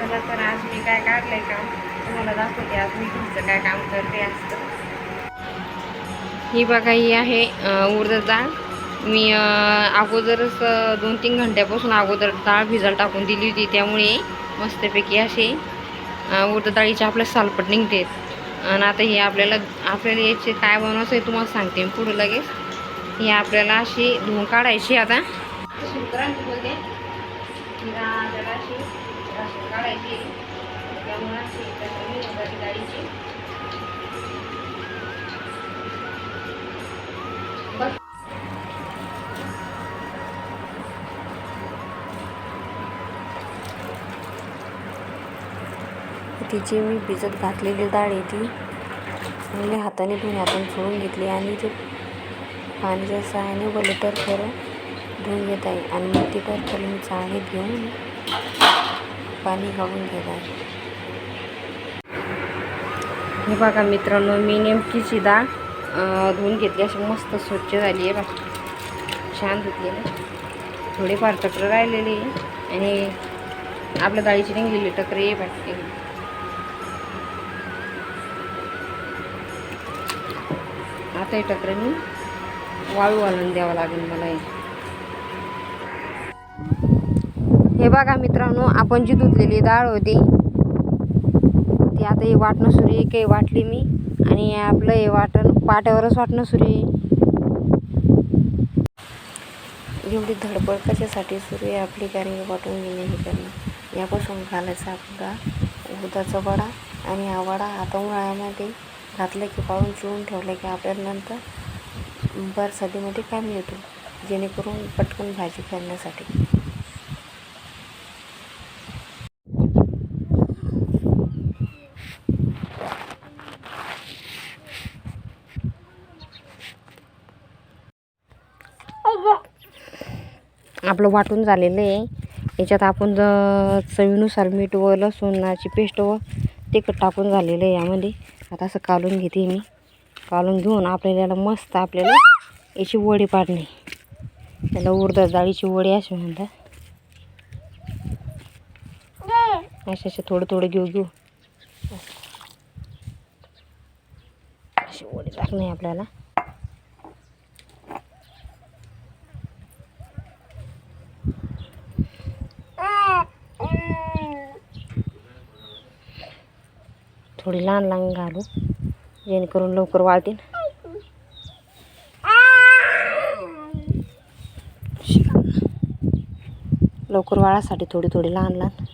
चला तर आज मी काय काढलंय काम तुम्हाला दाखवते आज मी तुमचं काय काम करते असतं. ही बघा ही आहे उडदाची डाळ. मी अगोदरच दोन तीन घंट्यापासून अगोदर डाळ भिजायला टाकून दिली होती. त्यामुळे मस्तपैकी असे अं, उडद डाळीचे आपल्या सालपट निघते. आणि आता हे आपल्याला आपल्याला याचे काय बनवायचं आहे तुम्हाला सांगते. मी पुढं लगेच हे आपल्याला अशी धुवून काढायची आता. बोलते. काढायची त्यामुळे अशी तिची मी भिजत घातलेली डाळ आहे ती. म्हणजे हाताने धुवून आपण सोडून घेतली आणि ते पाण्याच्या सहाय्याने वलं तर खरं धुवून घेत आहे. आणि मग ती टरफल मी चाळणीत घेऊन पाणी गाळून घेणार. हे बघा मित्रांनो मी नेमकीची डाळ धुवून घेतली. अशी मस्त स्वच्छ झाली आहे बघा. छान धुतली ना. थोडेफार टकर राहिलेली आणि आपल्या डाळीची निघलेली टकरे आहे आता हे टकर मी वाळू घालून द्यावं लागेल मला हे बघा मित्रांनो आपण जी धुतलेली डाळ होती ती आता हे वाटणं सुरू आहे काही वाटली मी. आणि आपलं हे वाटण पाट्यावरच वाटणं सुरू आहे. एवढी धडपड कशासाठी सुरू आहे आपली? कारण वाटून घेणे हे करणं. यापासून घालायचा आपला उदाचा वडा आणि हा वडा आता उन्हाळ्यामध्ये घातलं की पाळून चिवून ठेवलं की आपल्या नंतर बरसातीमध्ये कामी येतो जेणेकरून पटकन भाजी करण्यासाठी. आपलं वाटून झालेलं आहे. याच्यात आपण चवीनुसार मीठ व लसूणाची पेस्ट व तिखट टाकून झालेलं आहे यामध्ये. आता असं कालून घेते मी. कालून घेऊन आपल्याला याला मस्त आपल्याला याची वडी पाडणे. त्याला उडदा डाळीची वडी अशी म्हणतात. असे असे थोडं थोडं घेऊ घेऊ. अशी वडी टाकणे आपल्याला. थोडी लहान लहान घालू. जेणेकरून लवकर वाळतील लवकर वाळासाठी थोडी थोडी लहान लहान.